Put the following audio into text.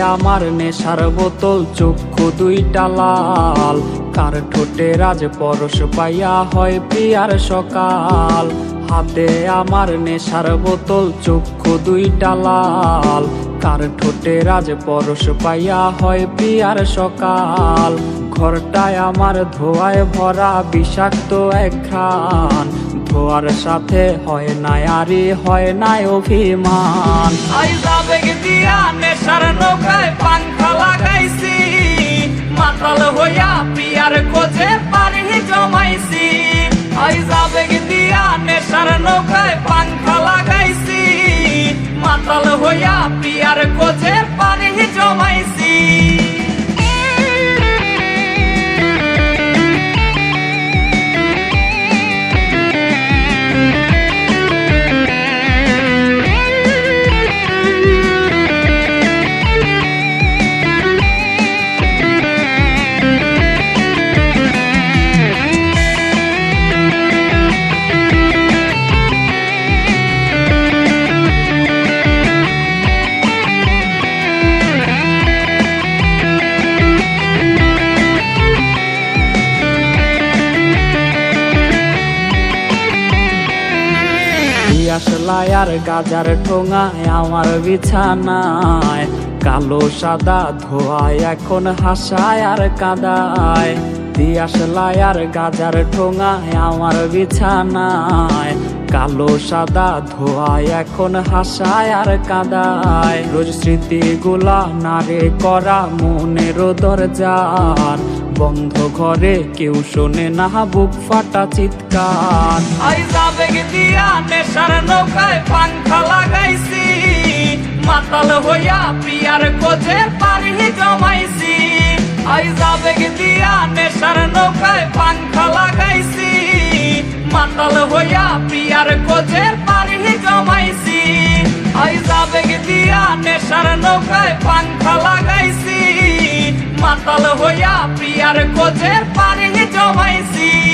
আমার নেশার বোতল, চক্ষু দুইটা লাল। কার ঠোঁটে রাজ পরশ পাইয়া হয় প্রিয়ার সকাল। হাতে আমার নেশার বোতল, চক্ষু দুইটা লাল। কার ঠোঁটে রাজ পরশ পাইয়া হয় প্রিয়ার সকাল। ঘরটায় আমার ধোয়ায় ভরা বিষাক্ত এক ধোয়ার সাথে হয় না আরে হয় না অভিমান। নৌকায় পাংখা লাগাইছি মাতাল হইয়া পিয়ার কোচে আসলাই আর গাজার ঠোঙায় আমার বিছানায়। কালো সাদা ধোয়ায় এখন হাসায় আর কাদায়। দিয়াশলাই আর গাজার ঠোঙায় আমার বিছানায়। কালো সাদা ধোয়ায় এখন হাসায় আর কাদায়। রোজ স্মৃতিগুলা নারে করা মনের দরজার। বন্ধ ঘরে কেউ শোনে না, বুক ফাটা চিৎকার। আইজা বেগ দিয়া নেশার নৌকায় পাংখা লাগাইছি। মাতাল হইয়া পিয়ার কোচে পানি জমাইছি। আইজা বেগ দিয়া নেশার নৌকায় পাংখা লাগাইছি। মাতাল হইয়া পিয়ার কোচে পানি জমাইছি। আইজা বেগ দিয়া নেশার নৌকায় পাংখা লাগাইছি। মাতাল হইয়া প্রিয়ার কোচের পানি জমাইছি।